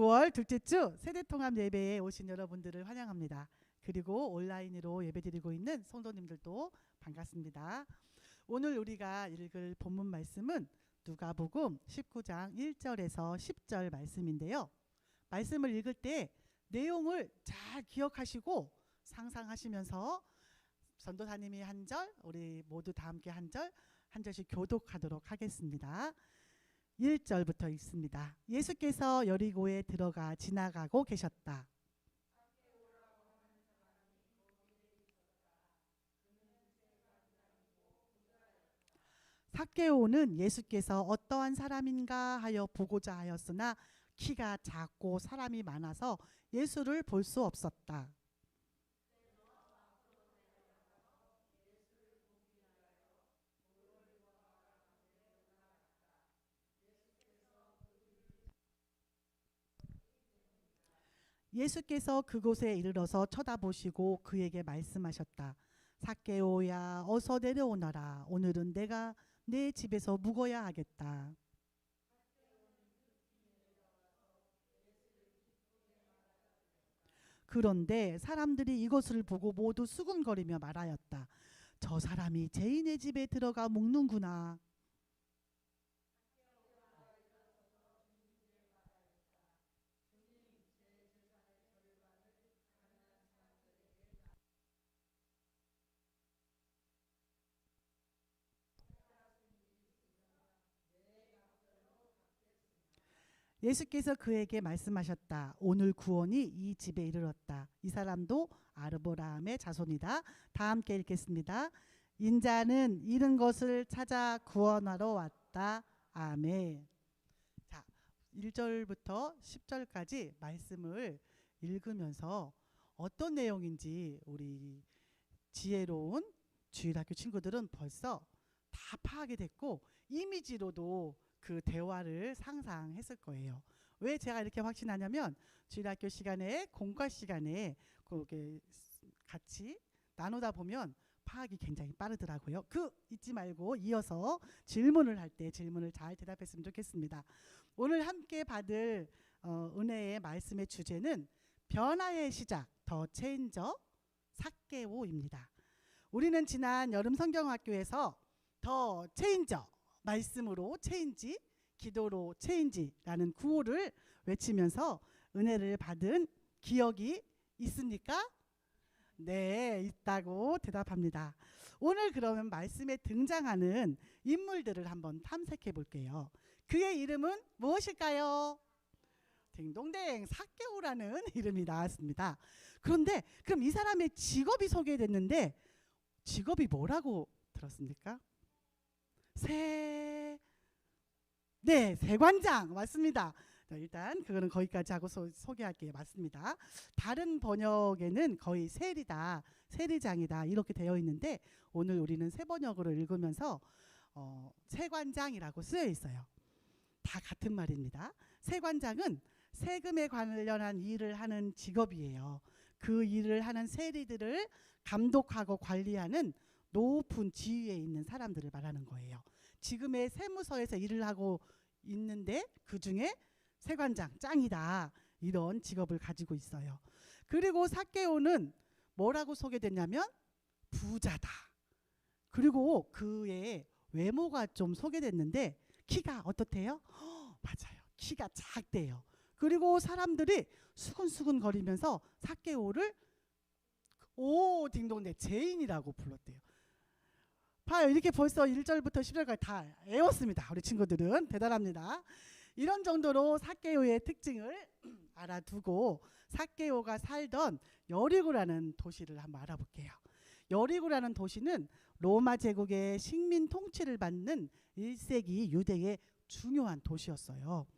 9월 둘째 주 세대통합 예배에 오신 여러분들을 환영합니다. 그리고 온라인으로 예배드리고 있는 성도님들도 반갑습니다. 오늘 우리가 읽을 본문 말씀은 누가복음 19장 1절에서 10절 말씀인데요. 말씀을 읽을 때 내용을 잘 기억하시고 상상하시면서 전도사님이 한 절, 우리 모두 다 함께 한 절, 한 절씩 교독하도록 하겠습니다. 1절부터 읽습니다. 예수께서 여리고에 들어가 지나가고 계셨다. 삭개오는 예수께서 어떠한 사람인가 하여 보고자 하였으나 키가 작고 사람이 많아서 예수를 볼 수 없었다. 예수께서 그곳에 이르러서 쳐다보시고 그에게 말씀하셨다. 삭개오야 어서 내려오너라. 오늘은 내가 내 집에서 묵어야 하겠다. 그런데 사람들이 이것을 보고 모두 수군거리며 말하였다. 저 사람이 죄인의 집에 들어가 묵는구나. 예수께서 그에게 말씀하셨다. 오늘 구원이 이 집에 이르렀다. 이 사람도 아르보라함의 자손이다. 다 함께 읽겠습니다. 인자는 잃은 것을 찾아 구원하러 왔다. 아멘. 자, 1절부터 10절까지 말씀을 읽으면서 어떤 내용인지 우리 지혜로운 주일학교 친구들은 벌써 다 파악이 됐고 이미지로도 그 대화를 상상했을 거예요. 왜 제가 이렇게 확신하냐면 주일학교 시간에 공과 시간에 그게 같이 나누다 보면 파악이 굉장히 빠르더라고요. 그 잊지 말고 이어서 질문을 할 때 질문을 잘 대답했으면 좋겠습니다. 오늘 함께 받을 어, 은혜의 말씀의 주제는 변화의 시작 더 체인저 삭개오입니다. 우리는 지난 여름 성경학교에서 더 체인저 말씀으로 체인지, 기도로 체인지라는 구호를 외치면서 은혜를 받은 기억이 있습니까? 네, 있다고 대답합니다. 오늘 그러면 말씀에 등장하는 인물들을 한번 탐색해 볼게요. 그의 이름은 무엇일까요? 딩동댕 사개오라는 이름이 나왔습니다. 그런데 그럼 이 사람의 직업이 소개됐는데 직업이 뭐라고 들었습니까? 세, 네, 세관장 맞습니다. 자, 일단 그거는 거기까지 하고 소, 소개할게요. 맞습니다. 다른 번역에는 거의 세리다, 세리장이다 이렇게 되어 있는데 오늘 우리는 세 번역으로 읽으면서 어, 세관장이라고 쓰여 있어요. 다 같은 말입니다. 세관장은 세금에 관련한 일을 하는 직업이에요. 그 일을 하는 세리들을 감독하고 관리하는 높은 지위에 있는 사람들을 말하는 거예요. 지금의 세무서에서 일을 하고 있는데 그 중에 세관장 짱이다 이런 직업을 가지고 있어요. 그리고 사케오는 뭐라고 소개됐냐면 부자다. 그리고 그의 외모가 좀 소개됐는데 키가 어떻대요? 허, 맞아요. 키가 작대요. 그리고 사람들이 수근수근 거리면서 사케오를 오 딩동대 제인이라고 불렀대요. 봐요. 이렇게 벌써 1절부터 10절까지 다 외웠습니다. 우리 친구들은 대단합니다. 이런 정도로 사케오의 특징을 알아두고 사케오가 살던 여리고라는 도시를 한번 알아볼게요. 여리고라는 도시는 로마 제국의 식민 통치를 받는 1세기 유대의 중요한 도시였어요.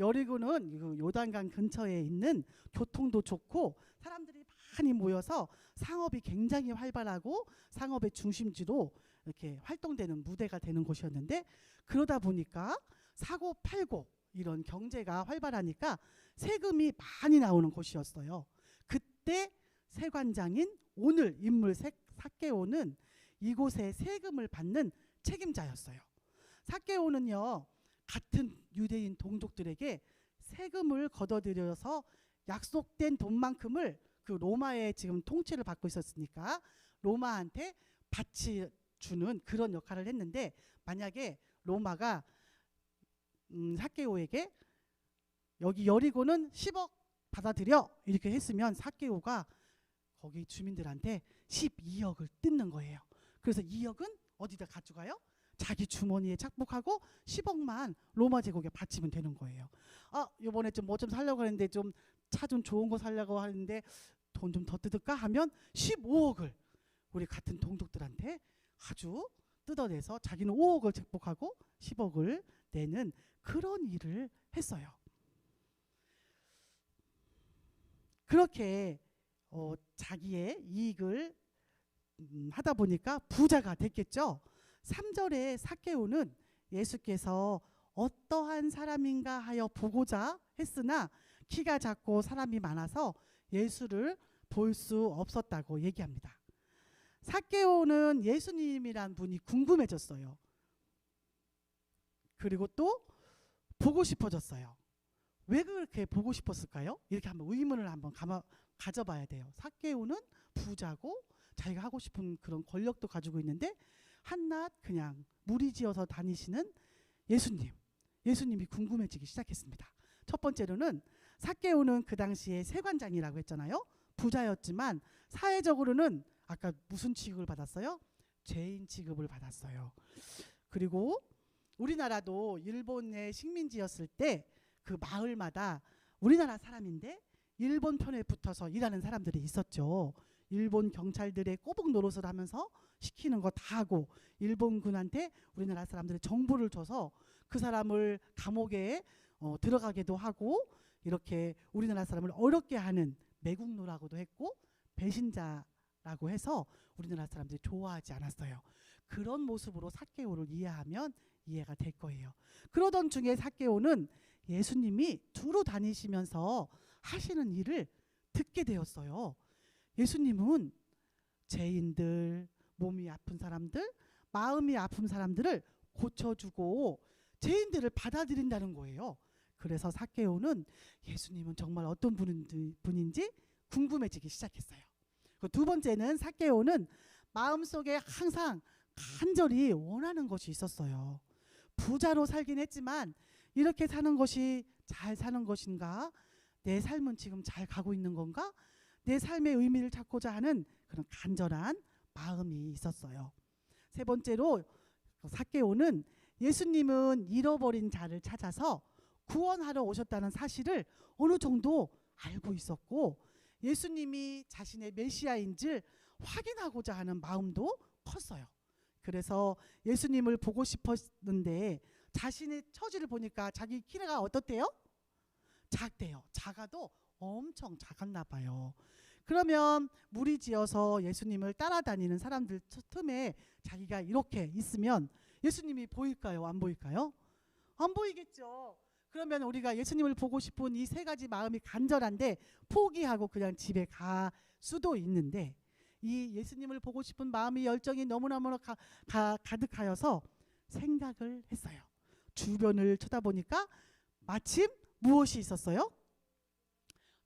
여리고는 요단강 근처에 있는 교통도 좋고 사람들이 많이 모여서 상업이 굉장히 활발하고 상업의 중심지로 이렇게 활동되는 무대가 되는 곳이었는데 그러다 보니까 사고 팔고 이런 경제가 활발하니까 세금이 많이 나오는 곳이었어요. 그때 세관장인 오늘 인물 사케오는 이곳에 세금을 받는 책임자였어요. 사케오는요 같은 유대인 동족들에게 세금을 걷어들여서 약속된 돈만큼을 그 로마의 지금 통치를 받고 있었으니까 로마한테 바치 주는 그런 역할을 했는데 만약에 로마가 음, 사케오에게 여기 여리고는 10억 받아들여 이렇게 했으면 사케오가 거기 주민들한테 12억을 뜯는 거예요. 그래서 2억은 어디다 가져가요? 자기 주머니에 착복하고 10억만 로마 제국에 바치면 되는 거예요. 아, 이번에 좀뭐 좀 살려고 하는데 좀 차 좀 좋은 거 살려고 하는데 돈 좀 더 뜯을까 하면 15억을 우리 같은 동족들한테 아주 뜯어내서 자기는 5억을 착복하고 10억을 내는 그런 일을 했어요. 그렇게 어, 자기의 이익을 음, 하다 보니까 부자가 됐겠죠. 3절에 사케오는 예수께서 어떠한 사람인가 하여 보고자 했으나 키가 작고 사람이 많아서 예수를 볼 수 없었다고 얘기합니다. 사케오는 예수님이란 분이 궁금해졌어요. 그리고 또 보고 싶어졌어요. 왜 그렇게 보고 싶었을까요? 이렇게 한번 의문을 한번 감아, 가져봐야 돼요. 사케오는 부자고 자기가 하고 싶은 그런 권력도 가지고 있는데 한낱 그냥 무리지어서 다니시는 예수님. 예수님이 궁금해지기 시작했습니다. 첫 번째로는 사케오는 그 당시에 세관장이라고 했잖아요. 부자였지만 사회적으로는 아까 무슨 취급을 받았어요? 죄인 취급을 받았어요. 그리고 우리나라도 일본의 식민지였을 때 그 마을마다 우리나라 사람인데 일본 편에 붙어서 일하는 사람들이 있었죠. 일본 경찰들의 꼬북 노릇을 하면서 시키는 거 다 하고 일본군한테 우리나라 사람들이 정보를 줘서 그 사람을 감옥에 어, 들어가게도 하고 이렇게 우리나라 사람을 어렵게 하는 매국노라고도 했고 배신자라고 해서 우리나라 사람들이 좋아하지 않았어요. 그런 모습으로 사케오를 이해하면 이해가 될 거예요. 그러던 중에 사케오는 예수님이 두루 다니시면서 하시는 일을 듣게 되었어요. 예수님은 죄인들, 몸이 아픈 사람들, 마음이 아픈 사람들을 고쳐주고 죄인들을 받아들인다는 거예요. 그래서 사케오는 예수님은 정말 어떤 분인지, 궁금해지기 시작했어요. 그두 번째는 사케오는 마음속에 항상 간절히 원하는 것이 있었어요. 부자로 살긴 했지만 이렇게 사는 것이 잘 사는 것인가? 내 삶은 지금 잘 가고 있는 건가? 내 삶의 의미를 찾고자 하는 그런 간절한 마음이 있었어요. 세 번째로 사케오는 예수님은 잃어버린 자를 찾아서 구원하러 오셨다는 사실을 어느 정도 알고 있었고 예수님이 자신의 메시아인 줄 확인하고자 하는 마음도 컸어요. 그래서 예수님을 보고 싶었는데 자신의 처지를 보니까 자기 키가 어떻대요? 작대요. 작아도 엄청 작았나 봐요. 그러면 무리 지어서 예수님을 따라다니는 사람들 틈에 자기가 이렇게 있으면 예수님이 보일까요? 안 보일까요? 안 보이겠죠. 그러면 우리가 예수님을 보고 싶은 이 세 가지 마음이 간절한데 포기하고 그냥 집에 가 수도 있는데 이 예수님을 보고 싶은 마음이 열정이 너무너무 가, 가, 가득하여서 생각을 했어요. 주변을 쳐다보니까 마침 무엇이 있었어요?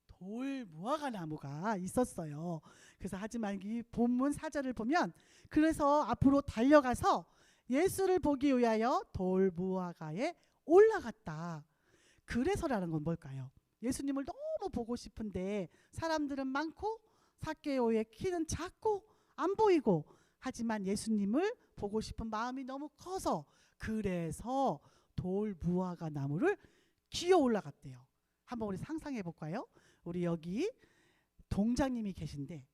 돌 무화과 나무가 있었어요. 그래서 하지만 이 본문 사절을 보면 그래서 앞으로 달려가서 예수를 보기 위하여 돌 무화과에 올라갔다. 그래서라는 건 뭘까요? 예수님을 너무 보고 싶은데 사람들은 많고 사케오의 키는 작고 안 보이고 하지만 예수님을 보고 싶은 마음이 너무 커서 그래서 돌 무화과 나무를 기어 올라갔대요. 한번 우리 상상해 볼까요? 우리 여기 동장님이 계신데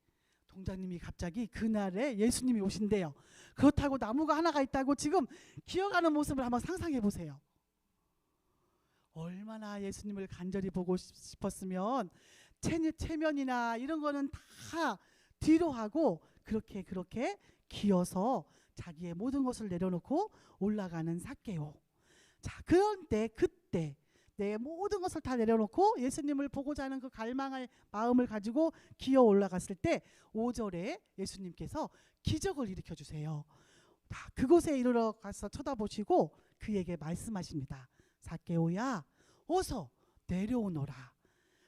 동장님이 갑자기 그날에 예수님이 오신대요. 그렇다고 나무가 하나가 있다고 지금 기어가는 모습을 한번 상상해 보세요. 얼마나 예수님을 간절히 보고 싶었으면 체, 체면이나 이런 거는 다 뒤로 하고 그렇게 그렇게 기어서 자기의 모든 것을 내려놓고 올라가는 사케오. 자, 그런데 그때 내 모든 것을 다 내려놓고 예수님을 보고자 하는 그 갈망의 마음을 가지고 기어 올라갔을 때 5절에 예수님께서 기적을 일으켜 주세요. 다 그곳에 이르러 가서 쳐다보시고 그에게 말씀하십니다. 사케오야, 어서 내려오너라.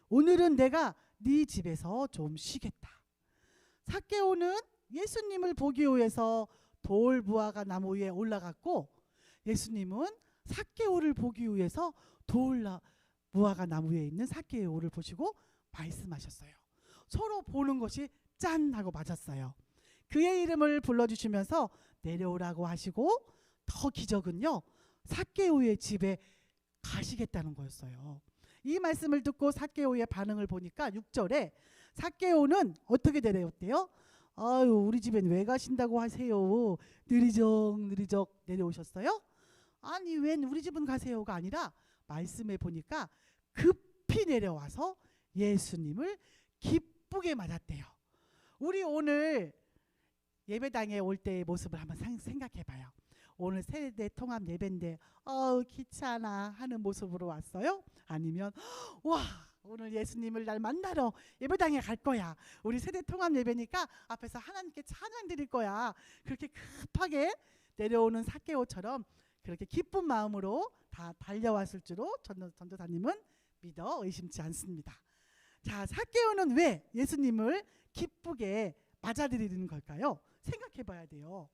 오늘은 내가 네 집에서 좀 쉬겠다. 사케오는 예수님을 보기 위해서 돌 무화과 나무 위에 올라갔고 예수님은 사케오를 보기 위해서 돌 나- 무화과 나무 위에 있는 사케오를 보시고 말씀하셨어요. 서로 보는 것이 짠 하고 맞았어요. 그의 이름을 불러주시면서 내려오라고 하시고 더 기적은요 사케오의 집에 가시겠다는 거였어요. 이 말씀을 듣고 사케오의 반응을 보니까 6절에 사케오는 어떻게 내려왔대요? 아유 우리 집엔 왜 가신다고 하세요? 느리적 느리적 내려오셨어요? 아니 웬 우리 집은 가세요가 아니라 말씀에 보니까 급히 내려와서 예수님을 기쁘게 맞았대요. 우리 오늘 예배당에 올 때의 모습을 한번 상- 생각해 봐요. 오늘 세대 통합 예배인데 어우 귀찮아 하는 모습으로 왔어요? 아니면 와 오늘 예수님을 날 만나러 예배당에 갈 거야. 우리 세대 통합 예배니까 앞에서 하나님께 찬양 드릴 거야. 그렇게 급하게 내려오는 사케오처럼 그렇게 기쁜 마음으로 다 달려왔을 줄로 전- 전도사님은 믿어 의심치 않습니다. 자, 사케오는 왜 예수님을 기쁘게 맞아들이는 걸까요? 생각해 봐야 돼요.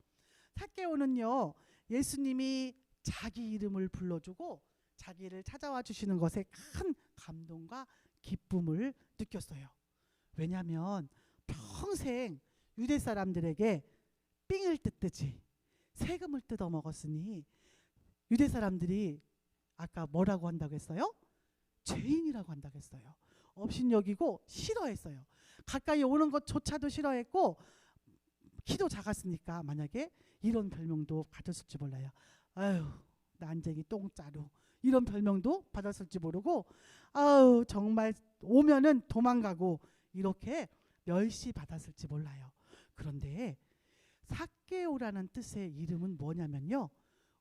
사케오는요. 예수님이 자기 이름을 불러주고 자기를 찾아와 주시는 것에 큰 감동과 기쁨을 느꼈어요. 왜냐하면 평생 유대 사람들에게 삥을 뜯듯이 세금을 뜯어 먹었으니 유대 사람들이 아까 뭐라고 한다고 했어요? 죄인이라고 한다고 했어요. 업신여기고 싫어했어요. 가까이 오는 것조차도 싫어했고 키도 작았으니까 만약에 이런 별명도 가졌을지 몰라요. 아유 난쟁이 똥자루 이런 별명도 받았을지 모르고 아유 정말 오면은 도망가고 이렇게 멸시 받았을지 몰라요. 그런데 사케오라는 뜻의 이름은 뭐냐면요.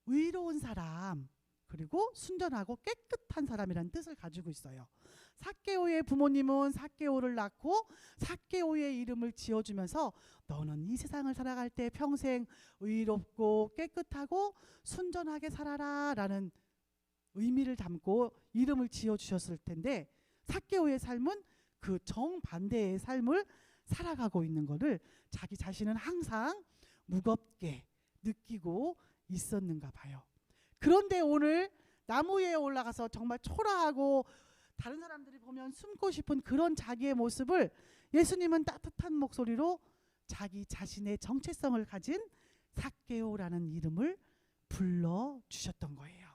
의로운 사람 그리고 순전하고 깨끗한 사람이라는 뜻을 가지고 있어요. 사케오의 부모님은 사케오를 낳고 사케오의 이름을 지어주면서 너는 이 세상을 살아갈 때 평생 의롭고 깨끗하고 순전하게 살아라 라는 의미를 담고 이름을 지어주셨을 텐데 사케오의 삶은 그 정반대의 삶을 살아가고 있는 것을 자기 자신은 항상 무겁게 느끼고 있었는가 봐요. 그런데 오늘 나무 위에 올라가서 정말 초라하고 다른 사람들이 보면 숨고 싶은 그런 자기의 모습을 예수님은 따뜻한 목소리로 자기 자신의 정체성을 가진 사케오라는 이름을 불러 주셨던 거예요.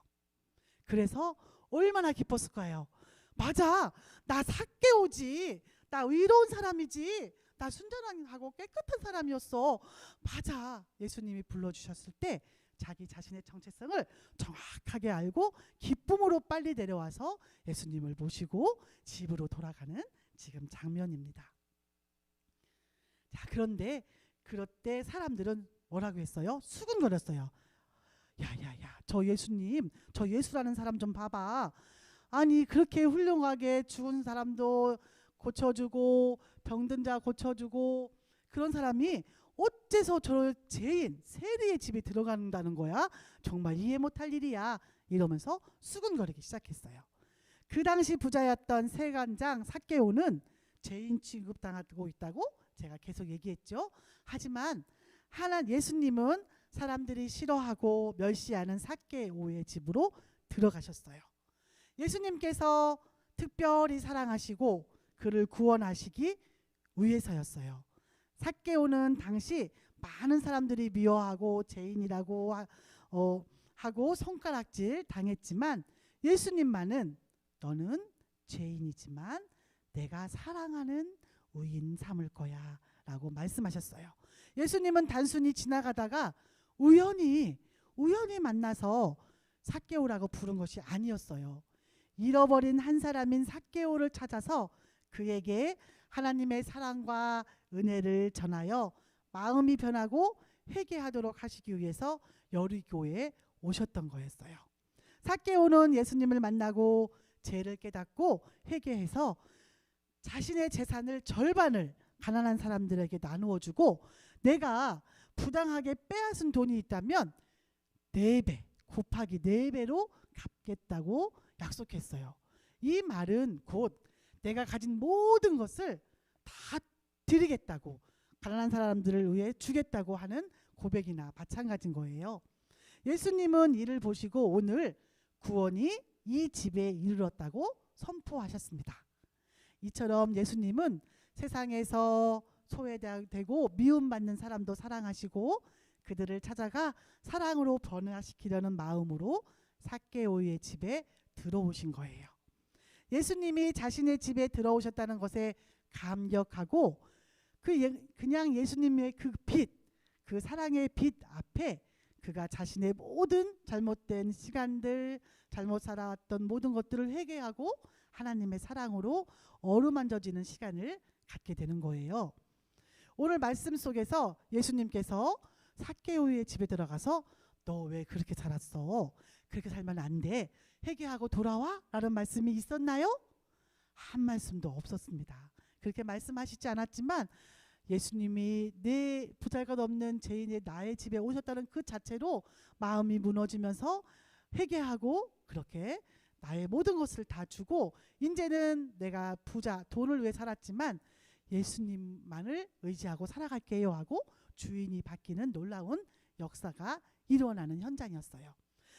그래서 얼마나 기뻤을까요? 맞아. 나 사케오지. 나 의로운 사람이지. 나 순전하고 깨끗한 사람이었어. 맞아. 예수님이 불러 주셨을 때 자기 자신의 정체성을 정확하게 알고 기쁨으로 빨리 내려와서 예수님을 모시고 집으로 돌아가는 지금 장면입니다. 자, 그런데 그럴 때 사람들은 뭐라고 했어요? 수근거렸어요. 야야야, 저 예수님, 저 예수라는 사람 좀 봐봐. 아니 그렇게 훌륭하게 죽은 사람도 고쳐주고 병든 자 고쳐주고 그런 사람이 어째서 저 죄인 세리의 집에 들어간다는 거야? 정말 이해 못할 일이야. 이러면서 수근거리기 시작했어요. 그 당시 부자였던 세관장 사케오는 죄인 취급당하고 있다고 제가 계속 얘기했죠. 하지만 하나 예수님은 사람들이 싫어하고 멸시하는 사케오의 집으로 들어가셨어요. 예수님께서 특별히 사랑하시고 그를 구원하시기 위해서였어요. 사케오는 당시 많은 사람들이 미워하고 죄인이라고 하, 어, 하고 손가락질 당했지만 예수님만은 너는 죄인이지만 내가 사랑하는 의인 삼을 거야 라고 말씀하셨어요. 예수님은 단순히 지나가다가 우연히 우연히 만나서 사케오라고 부른 것이 아니었어요. 잃어버린 한 사람인 사케오를 찾아서 그에게 하나님의 사랑과 은혜를 전하여 마음이 변하고 회개하도록 하시기 위해서 여리교에 오셨던 거였어요. 사케오는 예수님을 만나고 죄를 깨닫고 회개해서 자신의 재산을 절반을 가난한 사람들에게 나누어 주고 내가 부당하게 빼앗은 돈이 있다면 네 배 곱하기 네 배로 갚겠다고 약속했어요. 이 말은 곧 내가 가진 모든 것을 다 드리겠다고 가난한 사람들을 위해 주겠다고 하는 고백이나 마찬가지인 거예요. 예수님은 이를 보시고 오늘 구원이 이 집에 이르렀다고 선포하셨습니다. 이처럼 예수님은 세상에서 소외되고 미움받는 사람도 사랑하시고 그들을 찾아가 사랑으로 변화시키려는 마음으로 사케오의 집에 들어오신 거예요. 예수님이 자신의 집에 들어오셨다는 것에 감격하고 그 예, 그냥 예수님의 그 빛, 그 사랑의 빛 앞에 그가 자신의 모든 잘못된 시간들, 잘못 살아왔던 모든 것들을 회개하고 하나님의 사랑으로 어루만져지는 시간을 갖게 되는 거예요. 오늘 말씀 속에서 예수님께서 사케오의 집에 들어가서 너 왜 그렇게 살았어? 그렇게 살면 안 돼. 회개하고 돌아와? 라는 말씀이 있었나요? 한 말씀도 없었습니다. 그렇게 말씀하시지 않았지만 예수님이 내 부잘것 없는 죄인의 나의 집에 오셨다는 그 자체로 마음이 무너지면서 회개하고 그렇게 나의 모든 것을 다 주고 이제는 내가 부자 돈을 위해 살았지만 예수님만을 의지하고 살아갈게요 하고 주인이 바뀌는 놀라운 역사가 일어나는 현장이었어요.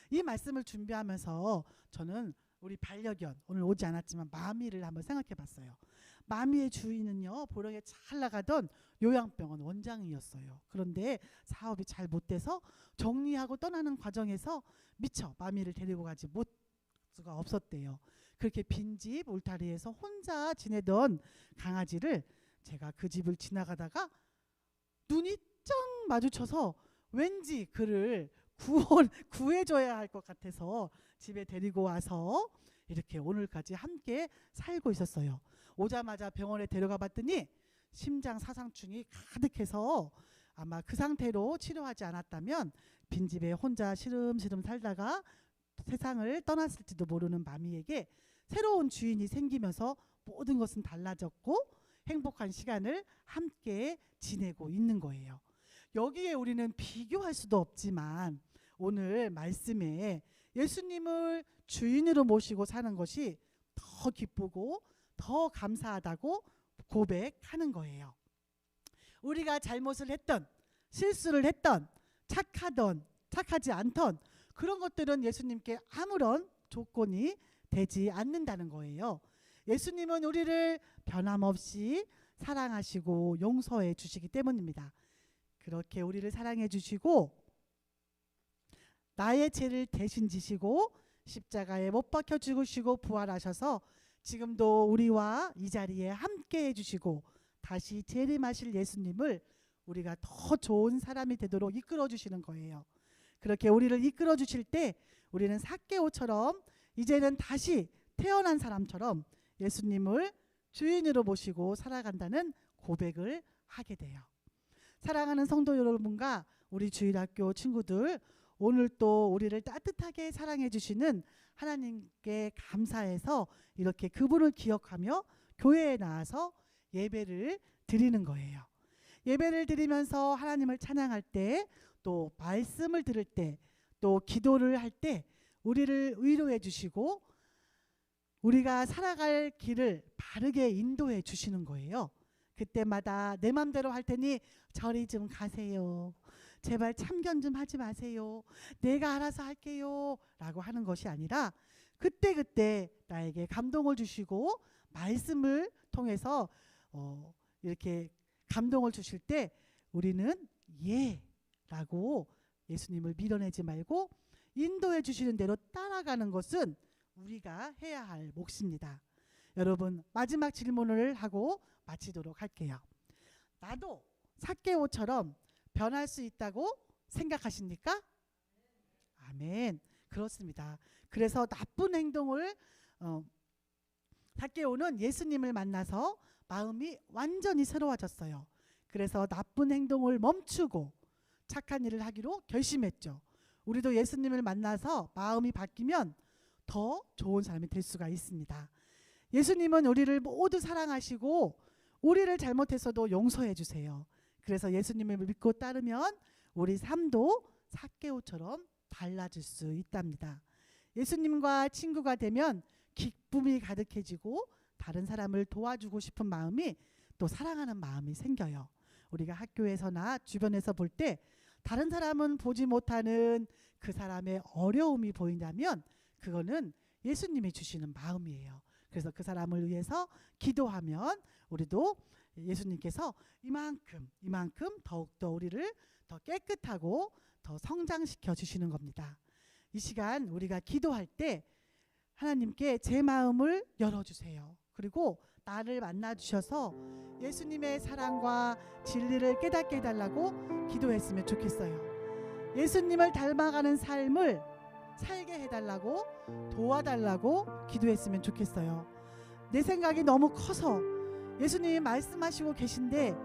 이 말씀을 준비하면서 저는 우리 반려견 오늘 오지 않았지만 마미를 한번 생각해 봤어요. 마미의 주인은요 보령에 잘 나가던 요양병원 원장이었어요. 그런데 사업이 잘 못 돼서 정리하고 떠나는 과정에서 미처 마미를 데리고 가지 못 수가 없었대요. 그렇게 빈집 울타리에서 혼자 지내던 강아지를 제가 그 집을 지나가다가 눈이 짱 마주쳐서 왠지 그를 구원 구해줘야 할 것 같아서 집에 데리고 와서 이렇게 오늘까지 함께 살고 있었어요. 오자마자 병원에 데려가 봤더니 심장 사상충이 가득해서 아마 그 상태로 치료하지 않았다면 빈집에 혼자 시름시름 살다가 세상을 떠났을지도 모르는 마미에게 새로운 주인이 생기면서 모든 것은 달라졌고 행복한 시간을 함께 지내고 있는 거예요. 여기에 우리는 비교할 수도 없지만 오늘 말씀에 예수님을 주인으로 모시고 사는 것이 더 기쁘고 더 감사하다고 고백하는 거예요. 우리가 잘못을 했던 실수를 했던 착하던 착하지 않던 그런 것들은 예수님께 아무런 조건이 되지 않는다는 거예요. 예수님은 우리를 변함없이 사랑하시고 용서해 주시기 때문입니다. 그렇게 우리를 사랑해 주시고 나의 죄를 대신 지시고 십자가에 못 박혀 죽으시고 부활하셔서 지금도 우리와 이 자리에 함께 해 주시고 다시 재림하실 예수님을 우리가 더 좋은 사람이 되도록 이끌어 주시는 거예요. 그렇게 우리를 이끌어 주실 때 우리는 사개오처럼 이제는 다시 태어난 사람처럼 예수님을 주인으로 모시고 살아간다는 고백을 하게 돼요. 사랑하는 성도 여러분과 우리 주일학교 친구들 오늘 또 우리를 따뜻하게 사랑해 주시는 하나님께 감사해서 이렇게 그분을 기억하며 교회에 나와서 예배를 드리는 거예요. 예배를 드리면서 하나님을 찬양할 때 또 말씀을 들을 때 또 기도를 할 때 우리를 위로해 주시고 우리가 살아갈 길을 바르게 인도해 주시는 거예요. 그때마다 내 맘대로 할 테니 저리 좀 가세요. 제발 참견 좀 하지 마세요. 내가 알아서 할게요. 라고 하는 것이 아니라 그때 그때 나에게 감동을 주시고 말씀을 통해서 어 이렇게 감동을 주실 때 우리는 예 라고 예수님을 밀어내지 말고 인도해 주시는 대로 따라가는 것은 우리가 해야 할 몫입니다. 여러분 마지막 질문을 하고 마치도록 할게요. 나도 사케오처럼 변할 수 있다고 생각하십니까? 아멘. 그렇습니다. 그래서 나쁜 행동을 어, 사케오는 예수님을 만나서 마음이 완전히 새로워졌어요. 그래서 나쁜 행동을 멈추고 착한 일을 하기로 결심했죠. 우리도 예수님을 만나서 마음이 바뀌면 더 좋은 사람이 될 수가 있습니다. 예수님은 우리를 모두 사랑하시고 우리를 잘못했어도 용서해 주세요. 그래서 예수님을 믿고 따르면 우리 삶도 사개오처럼 달라질 수 있답니다. 예수님과 친구가 되면 기쁨이 가득해지고 다른 사람을 도와주고 싶은 마음이 또 사랑하는 마음이 생겨요. 우리가 학교에서나 주변에서 볼 때 다른 사람은 보지 못하는 그 사람의 어려움이 보인다면 그거는 예수님이 주시는 마음이에요. 그래서 그 사람을 위해서 기도하면 우리도 예수님께서 이만큼 이만큼 더욱더 우리를 더 깨끗하고 더 성장시켜 주시는 겁니다. 이 시간 우리가 기도할 때 하나님께 제 마음을 열어주세요. 그리고 나를 만나 주셔서 예수님의 사랑과 진리를 깨닫게 해달라고 기도했으면 좋겠어요. 예수님을 닮아가는 삶을 살게 해달라고 도와달라고 기도했으면 좋겠어요. 내 생각이 너무 커서 예수님이 말씀하시고 계신데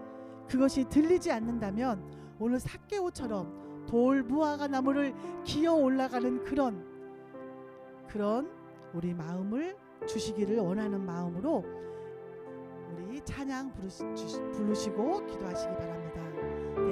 그것이 들리지 않는다면 오늘 삭개오처럼 돌 무화과 나무를 기어 올라가는 그런 그런 우리 마음을 주시기를 원하는 마음으로 우리 찬양 부르시, 부르시고 기도하시기 바랍니다.